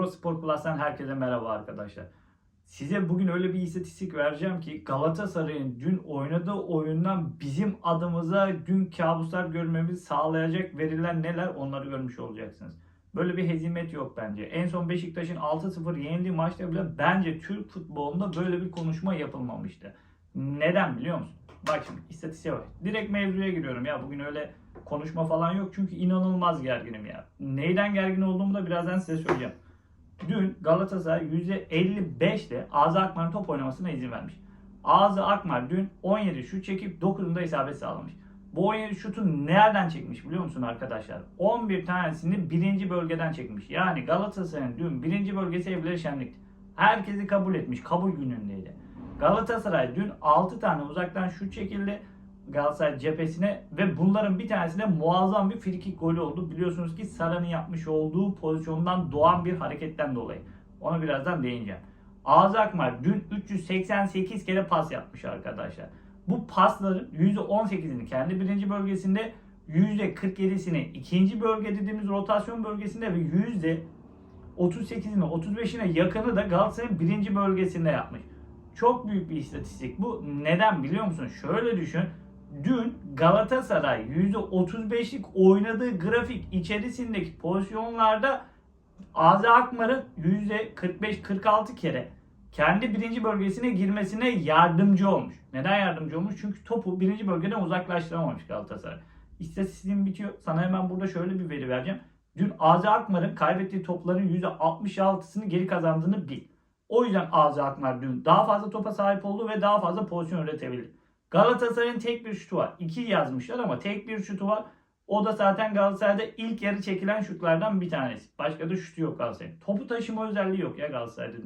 Eurosport Plus'tan herkese merhaba arkadaşlar. Size bugün öyle bir istatistik vereceğim ki Galatasaray'ın dün oynadığı oyundan bizim adımıza dün kabuslar görmemizi sağlayacak veriler neler onları görmüş olacaksınız. Böyle bir hezimet yok bence. En son Beşiktaş'ın 6-0 yendiği maçta bile bence Türk futbolunda böyle bir konuşma yapılmamıştı. Neden biliyor musun? Bak şimdi istatistiğe bak. Direkt mevzuya giriyorum ya. Bugün öyle konuşma falan yok çünkü inanılmaz gerginim ya. Neyden gergin olduğumu da birazdan size söyleyeceğim. Dün Galatasaray %55'le Ağzı Akmar'ın top oynamasına izin vermiş. Ağzı Akmar dün 17 şut çekip 9'unda isabet sağlamış. Bu 17 şutu nereden çekmiş biliyor musun arkadaşlar? 11 tanesini birinci bölgeden çekmiş. Yani Galatasaray'ın dün birinci bölgesi evleri şenlikti. Herkesi kabul etmiş. Kabul günündeydi. Galatasaray dün 6 tane uzaktan şut çekildi. Galatasaray cephesine ve bunların bir tanesi de muazzam bir frikik golü oldu. Biliyorsunuz ki Sara'nın yapmış olduğu pozisyondan doğan bir hareketten dolayı. Ona birazdan değineceğim. Ağız Akmar dün 388 kere pas yapmış arkadaşlar. Bu pasların %18'ini kendi birinci bölgesinde, %47'sini ikinci bölge dediğimiz rotasyon bölgesinde ve %38'ine 35'ine yakını da Galatasaray'ın birinci bölgesinde yapmış. Çok büyük bir istatistik bu. Neden biliyor musun? Şöyle düşün. Dün Galatasaray %35'lik oynadığı grafik içerisindeki pozisyonlarda Azi Akmar'ın %45-46 kere kendi birinci bölgesine girmesine yardımcı olmuş. Neden yardımcı olmuş? Çünkü topu birinci bölgeden uzaklaştıramamış Galatasaray. İstatistiğim bitiyor. Sana hemen burada şöyle bir veri vereceğim. Dün Azi Akmar'ın kaybettiği topların %66'sını geri kazandığını bil. O yüzden Azi Akmar dün daha fazla topa sahip oldu ve daha fazla pozisyon üretebildi. Galatasaray'ın tek bir şutu var. İki yazmışlar ama tek bir şutu var. O da zaten Galatasaray'da ilk yarı çekilen şutlardan bir tanesi. Başka da şutu yok Galatasaray'ın. Topu taşıma özelliği yok ya Galatasaray'da.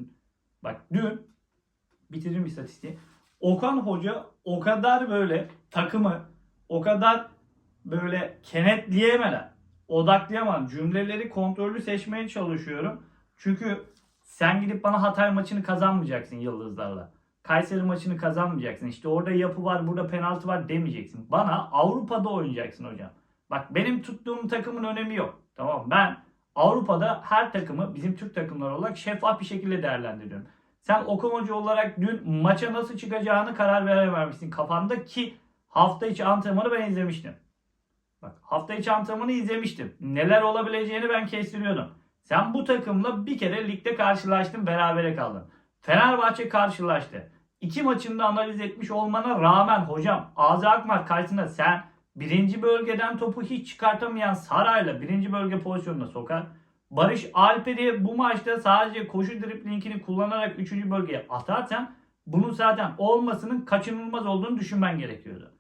Bak dün bitireyim istatistiği. Okan Hoca o kadar böyle takımı o kadar böyle kenetleyemeden odaklayamadan cümleleri kontrollü seçmeye çalışıyorum. Çünkü sen gidip bana Hatay maçını kazanmayacaksın yıldızlarla. Kayseri maçını kazanmayacaksın. İşte orada yapı var, burada penaltı var demeyeceksin. Bana Avrupa'da oynayacaksın hocam. Bak benim tuttuğum takımın önemi yok. Tamam ben Avrupa'da her takımı bizim Türk takımları olarak şeffaf bir şekilde değerlendiriyorum. Sen Okan Hoca olarak dün maça nasıl çıkacağını karar verememişsin kafanda ki hafta içi antrenmanı ben izlemiştim. Bak hafta içi antrenmanı izlemiştim. Neler olabileceğini ben kestiriyordum. Sen bu takımla bir kere ligde karşılaştın berabere kaldın. Fenerbahçe karşılaştı. İki maçında analiz etmiş olmana rağmen hocam Azi Akmar karşısında sen birinci bölgeden topu hiç çıkartamayan Saray'la birinci bölge pozisyonuna sokar. Barış Alper'i bu maçta sadece koşu driplingini kullanarak üçüncü bölgeye atarsan bunun zaten olmasının kaçınılmaz olduğunu düşünmen gerekiyordu.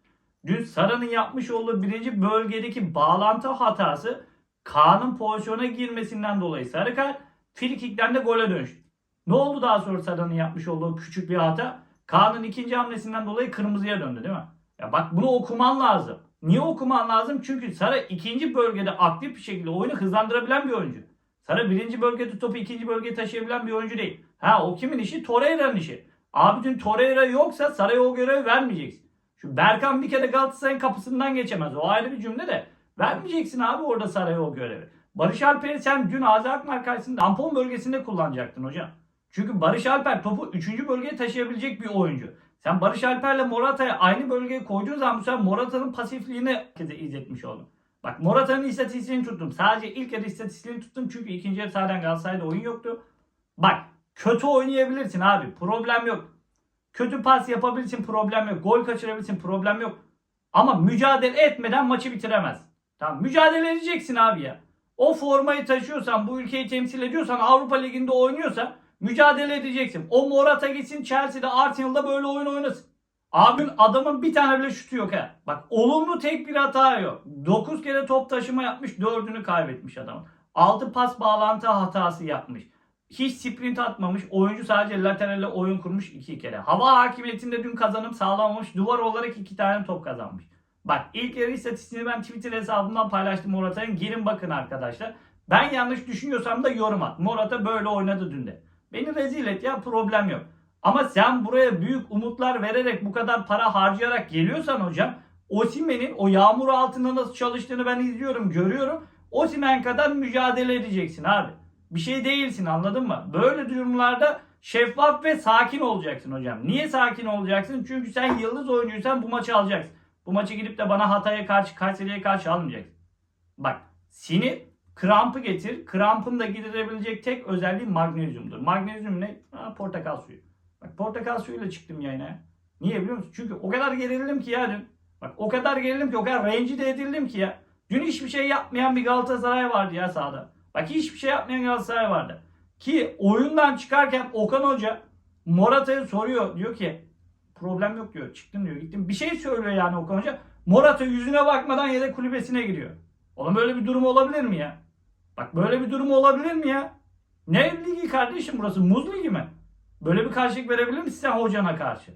Dün Sara'nın yapmış olduğu birinci bölgedeki bağlantı hatası Kaan'ın pozisyona girmesinden dolayı sarı kart, frikikten de gole dönüştü. Ne oldu daha sonra Sara'nın yapmış olduğu küçük bir hata? Kaan'ın ikinci hamlesinden dolayı kırmızıya döndü değil mi? Ya bak bunu okuman lazım. Niye okuman lazım? Çünkü Sara ikinci bölgede aktif bir şekilde oyunu hızlandırabilen bir oyuncu. Sara birinci bölgede topu ikinci bölgeye taşıyabilen bir oyuncu değil. Ha o kimin işi? Torreira'nın işi. Abi dün Torreira yoksa Sara'ya o görevi vermeyeceksin. Şu Berkan bir kere Galatasaray'ın kapısından geçemez. O ayrı bir cümle de. Vermeyeceksin abi orada Saray'a o görevi. Barış Alper'i sen dün Azi Akmar karşısında tampon bölgesinde kullanacaktın hocam. Çünkü Barış Alper topu 3. bölgeye taşıyabilecek bir oyuncu. Sen Barış Alper'le Morata'yı aynı bölgeye koyduğun zaman bu sefer Morata'nın pasifliğini herkese izletmiş oldun. Bak Morata'nın istatistiğini tuttum. Sadece ilk yarı istatistiğini tuttum çünkü ikinci yarı zaten Galatasaray'da oyun yoktu. Bak kötü oynayabilirsin abi. Problem yok. Kötü pas yapabilirsin problem yok. Gol kaçırabilirsin problem yok. Ama mücadele etmeden maçı bitiremez. Tamam mücadele edeceksin abi ya. O formayı taşıyorsan, bu ülkeyi temsil ediyorsan, Avrupa Ligi'nde oynuyorsan mücadele edeceksin. O Morata gitsin Chelsea'de, Arsenal'da böyle oyun oynasın. Abin adamın bir tane bile şutu yok ha. Bak olumlu tek bir hata yok. 9 kere top taşıma yapmış, 4'ünü kaybetmiş adam. 6 pas bağlantı hatası yapmış. Hiç sprint atmamış. Oyuncu sadece lateralle oyun kurmuş 2 kere. Hava hakimiyetinde dün kazanım sağlamamış. Duvar olarak 2 tane top kazanmış. Bak ilk yarı istatistiğini ben Twitter hesabımdan paylaştım Morata'nın. Girin bakın arkadaşlar. Ben yanlış düşünüyorsam da yorum at. Morata böyle oynadı dün de. Beni rezil et ya problem yok. Ama sen buraya büyük umutlar vererek bu kadar para harcayarak geliyorsan hocam Osimen'in o yağmur altında nasıl çalıştığını ben izliyorum, görüyorum. Osimen kadar mücadele edeceksin abi. bir şey değilsin anladın mı? Böyle durumlarda şeffaf ve sakin olacaksın hocam. Niye sakin olacaksın? Çünkü sen yıldız oyuncuysan bu maçı alacaksın. Bu maçı gidip de bana Hatay'a karşı, Kayseri'ye karşı almayacaksın. Bak sinir krampı getir. Krampın da giderebilecek tek özelliği magnezyumdur. Magnezyum ne? Ha, portakal suyu. Bak portakal suyuyla çıktım yayına. ya. Niye biliyor musun? Çünkü o kadar gerildim ki ya dün. Bak o kadar gerildim ki o kadar rencide edildim ki ya. Dün hiçbir şey yapmayan bir Galatasaray vardı ya sahada. Bak hiçbir şey yapmayan Galatasaray vardı. Ki oyundan çıkarken Okan Hoca Morata'ya soruyor. Diyor ki problem yok diyor. Çıktım diyor. Gittim. Bir şey söylüyor yani Okan Hoca. Morata yüzüne bakmadan yedek kulübesine gidiyor. Oğlum böyle bir durum olabilir mi ya? Bak böyle bir durum olabilir mi ya? Ne ligi kardeşim burası? Muz ligi mi? Böyle bir karşılık verebilir misin sen hocana karşı?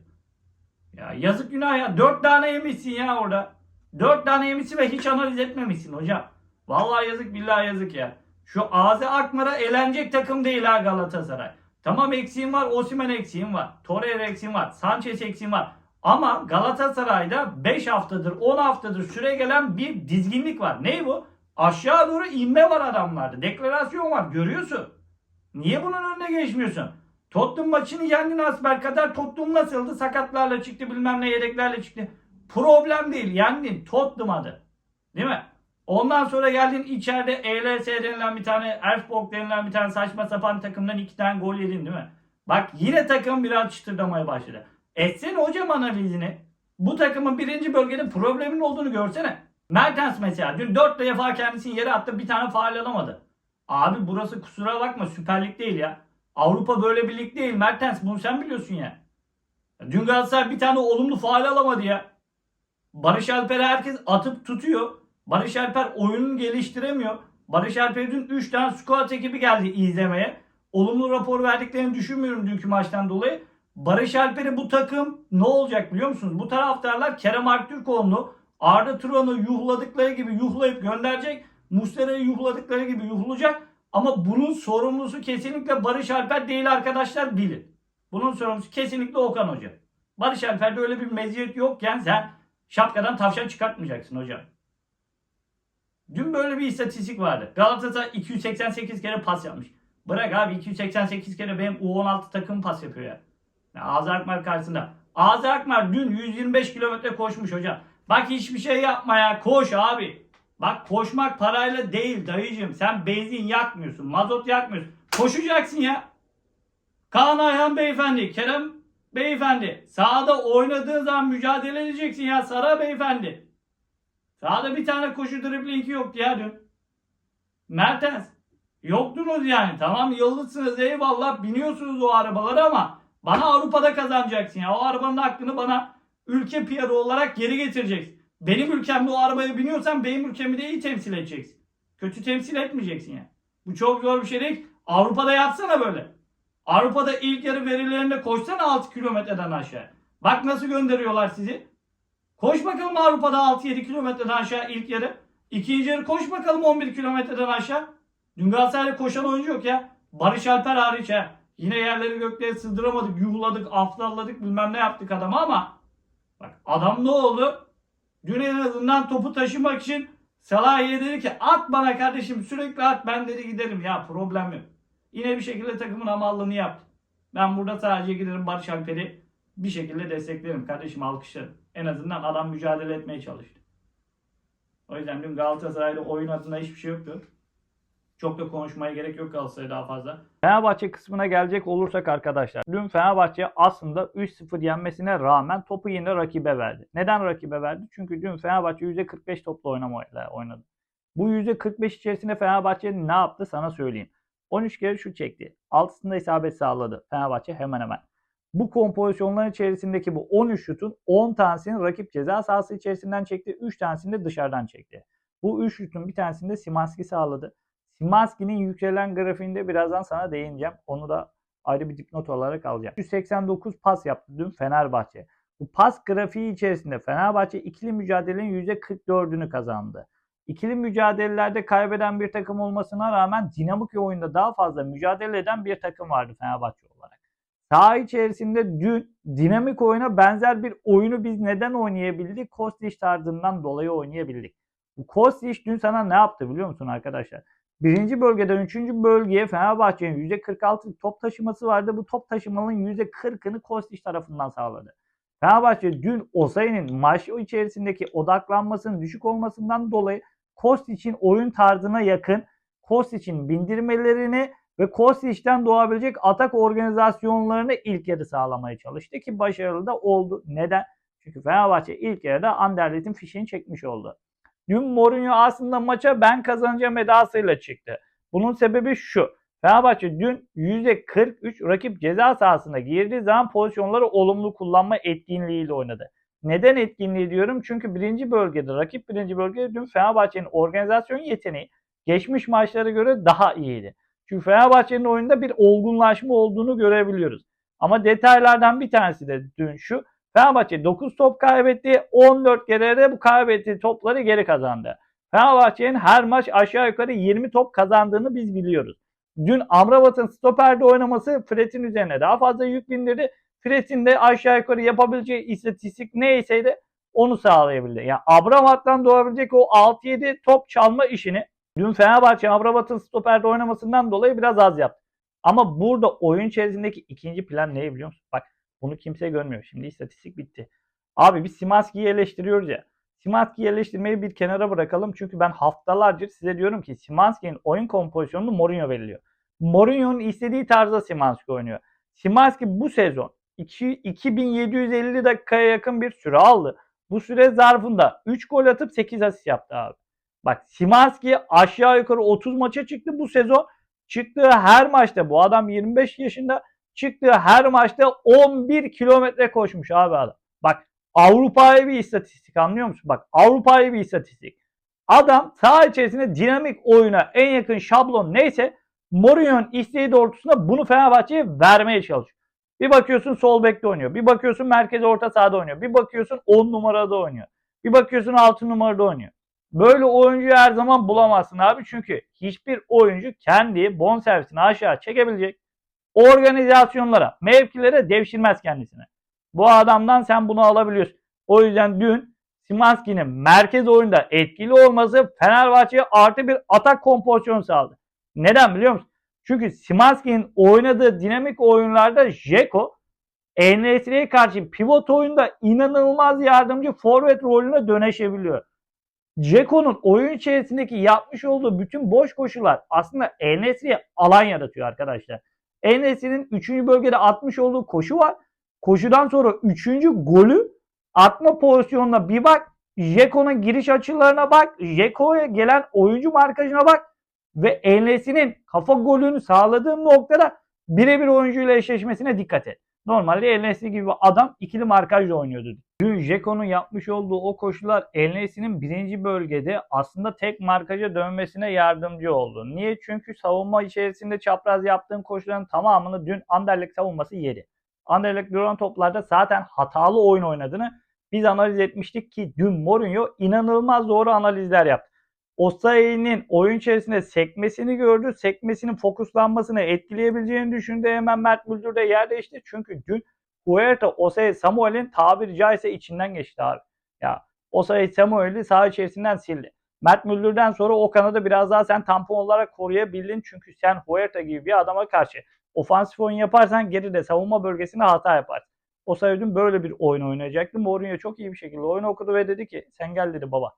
Ya yazık günah ya. Dört tane yemişsin ya orada. Dört tane yemişsin ve hiç analiz etmemişsin hocam. Vallahi yazık billahi yazık ya. Şu Aze Akmar'a elenecek takım değil ha Galatasaray. Tamam eksiğim var. Osimhen eksiğim var. Torreira eksiğim var. Sanchez eksiğim var. Ama Galatasaray'da 5 haftadır 10 haftadır süre gelen bir dizginlik var. Ne bu? Aşağı doğru inme var adamlarda. Deklarasyon var. Görüyorsun. Niye bunun önüne geçmiyorsun? Tottenham maçını yendin Asper kadar. Tottenham nasıldı? Sakatlarla çıktı bilmem ne yedeklerle çıktı. Problem değil. Yendin. Tottenham adı. Değil mi? Ondan sonra geldin içeride ELS denilen bir tane Elfsborg denilen bir tane saçma sapan takımdan iki tane gol yedin değil mi? Bak yine takım biraz çıtırdamaya başladı. Etsene hocam analizini. Bu takımın birinci bölgede problemin olduğunu görsene. Mertens mesela dün 4 defa kendisini yere attı bir tane faal alamadı. Abi burası kusura bakma Süper Lig değil ya. Avrupa böyle bir lig değil Mertens bunu sen biliyorsun ya. Dün Galatasaray bir tane olumlu faal alamadı ya. Barış Alper'e herkes atıp tutuyor. Barış Alper oyununu geliştiremiyor. Barış Alper dün 3 tane squad ekibi geldi izlemeye. Olumlu rapor verdiklerini düşünmüyorum dünkü maçtan dolayı. Barış Alper'i bu takım ne olacak biliyor musunuz? Bu taraftarlar Kerem Aktürkoğlu'nu Arda Turan'ı yuhladıkları gibi yuhlayıp gönderecek. Muslera'yı yuhladıkları gibi yuhlayacak. Ama bunun sorumlusu kesinlikle Barış Alper değil arkadaşlar bilin. Bunun sorumlusu kesinlikle Okan Hoca. Barış Alper'de öyle bir meziyet yokken sen şapkadan tavşan çıkartmayacaksın hocam. Dün böyle bir istatistik vardı. Galatasaray 288 kere pas yapmış. Bırak abi 288 kere benim U16 takım pas yapıyor ya. ya Ağzı Akmar karşısında. Ağzı Akmar dün 125 kilometre koşmuş hocam. Bak hiçbir şey yapma ya. Koş abi. Bak koşmak parayla değil dayıcım. Sen benzin yakmıyorsun. Mazot yakmıyorsun. Koşacaksın ya. Kaan Ayhan beyefendi. Kerem beyefendi. Sahada oynadığın zaman mücadele edeceksin ya. Sara beyefendi. Sahada bir tane koşu driblingi yoktu ya dün. Mertens. Yoktunuz yani. Tamam yıldızsınız eyvallah. Biniyorsunuz o arabalara ama bana Avrupa'da kazanacaksın ya. O arabanın hakkını bana ülke PR'ı olarak geri getireceksin. Benim ülkemde o arabaya biniyorsan benim ülkemi de iyi temsil edeceksin. Kötü temsil etmeyeceksin ya. Bu çok zor bir şey değil. Avrupa'da yapsana böyle. Avrupa'da ilk yarı verilerinde koşsana 6 kilometreden aşağı. Bak nasıl gönderiyorlar sizi. Koş bakalım Avrupa'da 6-7 kilometreden aşağı ilk yarı. İkinci yarı koş bakalım 11 kilometreden aşağı. Dün Galatasaray'da koşan oyuncu yok ya. Barış Alper hariç ha. Yine yerleri göklere sığdıramadık, yuhladık, aflalladık bilmem ne yaptık adama ama bak adam ne oldu? Dün en azından topu taşımak için Salah'a dedi ki at bana kardeşim sürekli at ben dedi giderim ya problem yok. Yine bir şekilde takımın amallığını yaptı. Ben burada sadece giderim Barış Alper'i bir şekilde desteklerim kardeşim alkışlarım. En azından adam mücadele etmeye çalıştı. O yüzden dün Galatasaray'da oyun adına hiçbir şey yoktu. Çok da konuşmaya gerek yok Galatasaray'a daha fazla. Fenerbahçe kısmına gelecek olursak arkadaşlar. Dün Fenerbahçe aslında 3-0 yenmesine rağmen topu yine rakibe verdi. Neden rakibe verdi? Çünkü dün Fenerbahçe %45 topla oynamayla oynadı. Bu %45 içerisinde Fenerbahçe ne yaptı sana söyleyeyim. 13 kere şut çekti. Altısında isabet sağladı Fenerbahçe hemen hemen. Bu kompozisyonların içerisindeki bu 13 şutun 10 tanesini rakip ceza sahası içerisinden çekti. 3 tanesini de dışarıdan çekti. Bu 3 şutun bir tanesini de Simanski sağladı. Simanski'nin yükselen grafiğinde birazdan sana değineceğim. Onu da ayrı bir dipnot olarak alacağım. 189 pas yaptı dün Fenerbahçe. Bu pas grafiği içerisinde Fenerbahçe ikili mücadelenin %44'ünü kazandı. İkili mücadelelerde kaybeden bir takım olmasına rağmen dinamik oyunda daha fazla mücadele eden bir takım vardı Fenerbahçe olarak. Saha içerisinde dün dinamik oyuna benzer bir oyunu biz neden oynayabildik? Kostić tarzından dolayı oynayabildik. Bu Kostić dün sana ne yaptı biliyor musun arkadaşlar? Birinci bölgeden üçüncü bölgeye Fenerbahçe'nin %46'lık top taşıması vardı. Bu top taşımanın %40'ını Kostić tarafından sağladı. Fenerbahçe dün Osayi'nin maç içerisindeki odaklanmasının düşük olmasından dolayı Kostic'in oyun tarzına yakın Kostic'in bindirmelerini ve Kostic'ten doğabilecek atak organizasyonlarını ilk yarı sağlamaya çalıştı ki başarılı da oldu. Neden? Çünkü Fenerbahçe ilk yarıda Anderlet'in fişini çekmiş oldu. Dün Mourinho aslında maça ben kazanacağım edasıyla çıktı. Bunun sebebi şu. Fenerbahçe dün %43 rakip ceza sahasına girdiği zaman pozisyonları olumlu kullanma etkinliğiyle oynadı. Neden etkinliği diyorum? Çünkü birinci bölgede, rakip birinci bölgede dün Fenerbahçe'nin organizasyon yeteneği geçmiş maçlara göre daha iyiydi. Çünkü Fenerbahçe'nin oyunda bir olgunlaşma olduğunu görebiliyoruz. Ama detaylardan bir tanesi de dün şu. Fenerbahçe 9 top kaybetti. 14 kere de bu kaybettiği topları geri kazandı. Fenerbahçe'nin her maç aşağı yukarı 20 top kazandığını biz biliyoruz. Dün Amrabat'ın stoperde oynaması Fred'in üzerine daha fazla yük bindirdi. Fred'in de aşağı yukarı yapabileceği istatistik neyseydi onu sağlayabildi. Yani Amrabat'tan doğabilecek o 6-7 top çalma işini dün Fenerbahçe Amrabat'ın stoperde oynamasından dolayı biraz az yaptı. Ama burada oyun içerisindeki ikinci plan ne biliyor musun? Bak bunu kimse görmüyor. Şimdi istatistik bitti. Abi biz Simanski'yi eleştiriyoruz ya. Simanski'yi eleştirmeyi bir kenara bırakalım. Çünkü ben haftalardır size diyorum ki Simanski'nin oyun kompozisyonunu Mourinho belirliyor. Mourinho'nun istediği tarzda Simanski oynuyor. Simanski bu sezon 2, 2750 dakikaya yakın bir süre aldı. Bu süre zarfında 3 gol atıp 8 asist yaptı abi. Bak Simanski aşağı yukarı 30 maça çıktı bu sezon. Çıktığı her maçta bu adam 25 yaşında çıktığı her maçta 11 kilometre koşmuş abi adam. Bak Avrupa'ya bir istatistik anlıyor musun? Bak Avrupa'ya bir istatistik. Adam saha içerisinde dinamik oyuna en yakın şablon neyse Mourinho'nun isteği doğrultusunda bunu Fenerbahçe'ye vermeye çalışıyor. Bir bakıyorsun sol bekte oynuyor. Bir bakıyorsun merkez orta sahada oynuyor. Bir bakıyorsun 10 numarada oynuyor. Bir bakıyorsun 6 numarada oynuyor. Böyle oyuncuyu her zaman bulamazsın abi. Çünkü hiçbir oyuncu kendi bonservisini aşağı çekebilecek organizasyonlara, mevkilere devşirmez kendisine. Bu adamdan sen bunu alabiliyorsun. O yüzden dün Simanski'nin merkez oyunda etkili olması Fenerbahçe'ye artı bir atak kompozisyonu sağladı. Neden biliyor musun? Çünkü Simanski'nin oynadığı dinamik oyunlarda Jeko Enesri'ye karşı pivot oyunda inanılmaz yardımcı forvet rolüne dönüşebiliyor. Ceko'nun oyun içerisindeki yapmış olduğu bütün boş koşular aslında Enesri'ye alan yaratıyor arkadaşlar. Enesri'nin 3. bölgede atmış olduğu koşu var. Koşudan sonra 3. golü atma pozisyonuna bir bak. Jeko'nun giriş açılarına bak. Jeko'ya gelen oyuncu markajına bak. Ve Enes'inin kafa golünü sağladığım noktada birebir oyuncuyla eşleşmesine dikkat et. Normalde El gibi adam ikili markajla oynuyordu. Jeko'nun yapmış olduğu o koşular El birinci bölgede aslında tek markaja dönmesine yardımcı oldu. Niye? Çünkü savunma içerisinde çapraz yaptığın koşuların tamamını dün Anderlecht savunması yedi. Anderlecht duran toplarda zaten hatalı oyun oynadığını biz analiz etmiştik ki dün Mourinho inanılmaz doğru analizler yaptı. Osayi'nin oyun içerisinde sekmesini gördü. Sekmesinin fokuslanmasını etkileyebileceğini düşündü. Hemen Mert Müldür de yer değişti. Çünkü dün Huerta, Osayi, Samuel'in tabiri caizse içinden geçti abi. Ya Osayi, Samuel'i saha içerisinden sildi. Mert Müldür'den sonra o kanadı biraz daha sen tampon olarak koruyabildin. Çünkü sen Huerta gibi bir adama karşı ofansif oyun yaparsan geride savunma bölgesinde hata yaparsın. Osayi dün böyle bir oyun oynayacaktı. Mourinho çok iyi bir şekilde oyunu okudu ve dedi ki sen gel dedi baba.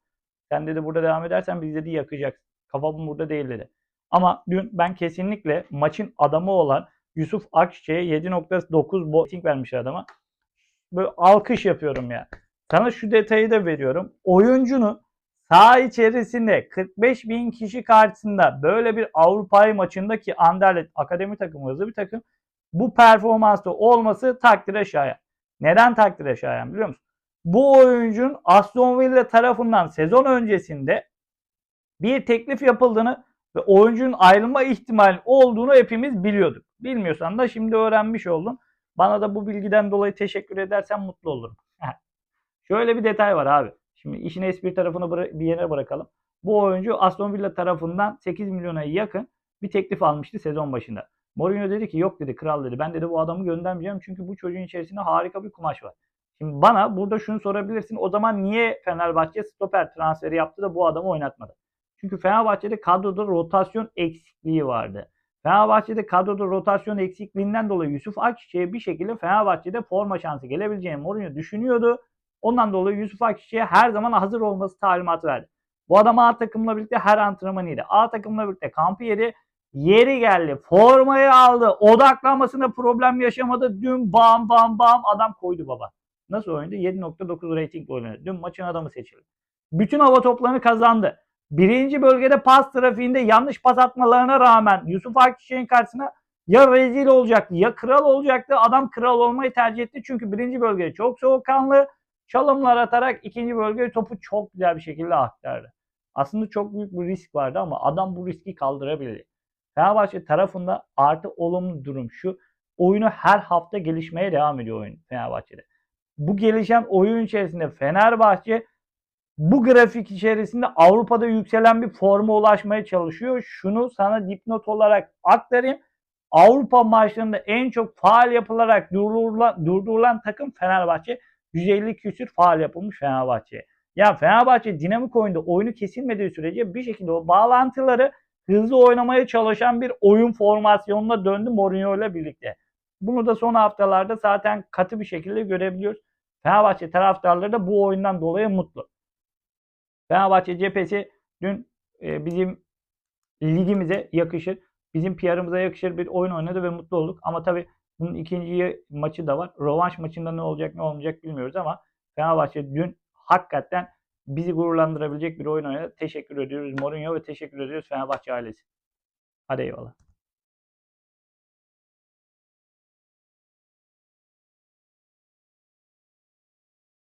Sen dedi burada devam edersen biz dedi yakacaksın. Kafam burada değil dedi. Ama dün ben kesinlikle maçın adamı olan Yusuf Akçiçek'e 7.9 boting vermiş adama. Böyle alkış yapıyorum ya. Sana şu detayı da veriyorum. Oyuncunun saha içerisinde 45 bin kişi karşısında böyle bir Avrupa'yı maçındaki Anderlet akademi takımı hızlı bir takım bu performansta olması takdire şayan. Neden takdire şayan biliyor musun? bu oyuncunun Aston Villa tarafından sezon öncesinde bir teklif yapıldığını ve oyuncunun ayrılma ihtimali olduğunu hepimiz biliyorduk. Bilmiyorsan da şimdi öğrenmiş oldun. Bana da bu bilgiden dolayı teşekkür edersen mutlu olurum. Şöyle bir detay var abi. Şimdi işin espri tarafını bir yere bırakalım. Bu oyuncu Aston Villa tarafından 8 milyona yakın bir teklif almıştı sezon başında. Mourinho dedi ki yok dedi kral dedi. Ben dedi bu adamı göndermeyeceğim çünkü bu çocuğun içerisinde harika bir kumaş var. Şimdi bana burada şunu sorabilirsin. O zaman niye Fenerbahçe stoper transferi yaptı da bu adamı oynatmadı? Çünkü Fenerbahçe'de kadroda rotasyon eksikliği vardı. Fenerbahçe'de kadroda rotasyon eksikliğinden dolayı Yusuf Akçiçek'e bir şekilde Fenerbahçe'de forma şansı gelebileceğini Mourinho düşünüyordu. Ondan dolayı Yusuf Akçiçek'e her zaman hazır olması talimatı verdi. Bu adam A takımla birlikte her antrenmanıydı. A takımla birlikte kampı yedi. Yeri geldi. Formayı aldı. Odaklanmasında problem yaşamadı. Dün bam bam bam adam koydu baba. Nasıl oynadı? 7.9 rating oynadı. Dün maçın adamı seçildi. Bütün hava toplarını kazandı. Birinci bölgede pas trafiğinde yanlış pas atmalarına rağmen Yusuf Akçiçek'in karşısına ya rezil olacaktı ya kral olacaktı. Adam kral olmayı tercih etti. Çünkü birinci bölge çok soğukkanlı. Çalımlar atarak ikinci bölgeye topu çok güzel bir şekilde aktardı. Aslında çok büyük bir risk vardı ama adam bu riski kaldırabildi. Fenerbahçe tarafında artı olumlu durum şu. Oyunu her hafta gelişmeye devam ediyor oyun Fenerbahçe'de. Bu gelişen oyun içerisinde Fenerbahçe bu grafik içerisinde Avrupa'da yükselen bir forma ulaşmaya çalışıyor. Şunu sana dipnot olarak aktarayım. Avrupa maçlarında en çok faal yapılarak durdurulan, durdurulan takım Fenerbahçe. 150 küsür faal yapılmış Fenerbahçe. Yani Fenerbahçe dinamik oyunda oyunu kesilmediği sürece bir şekilde o bağlantıları hızlı oynamaya çalışan bir oyun formasyonuna döndü Mourinho ile birlikte. Bunu da son haftalarda zaten katı bir şekilde görebiliyoruz. Fenerbahçe taraftarları da bu oyundan dolayı mutlu. Fenerbahçe cephesi dün e, bizim ligimize yakışır, bizim PR'ımıza yakışır bir oyun oynadı ve mutlu olduk. Ama tabii bunun ikinci maçı da var. Rövanş maçında ne olacak ne olmayacak bilmiyoruz ama Fenerbahçe dün hakikaten bizi gururlandırabilecek bir oyun oynadı. Teşekkür ediyoruz Mourinho ve teşekkür ediyoruz Fenerbahçe ailesi. Hadi eyvallah.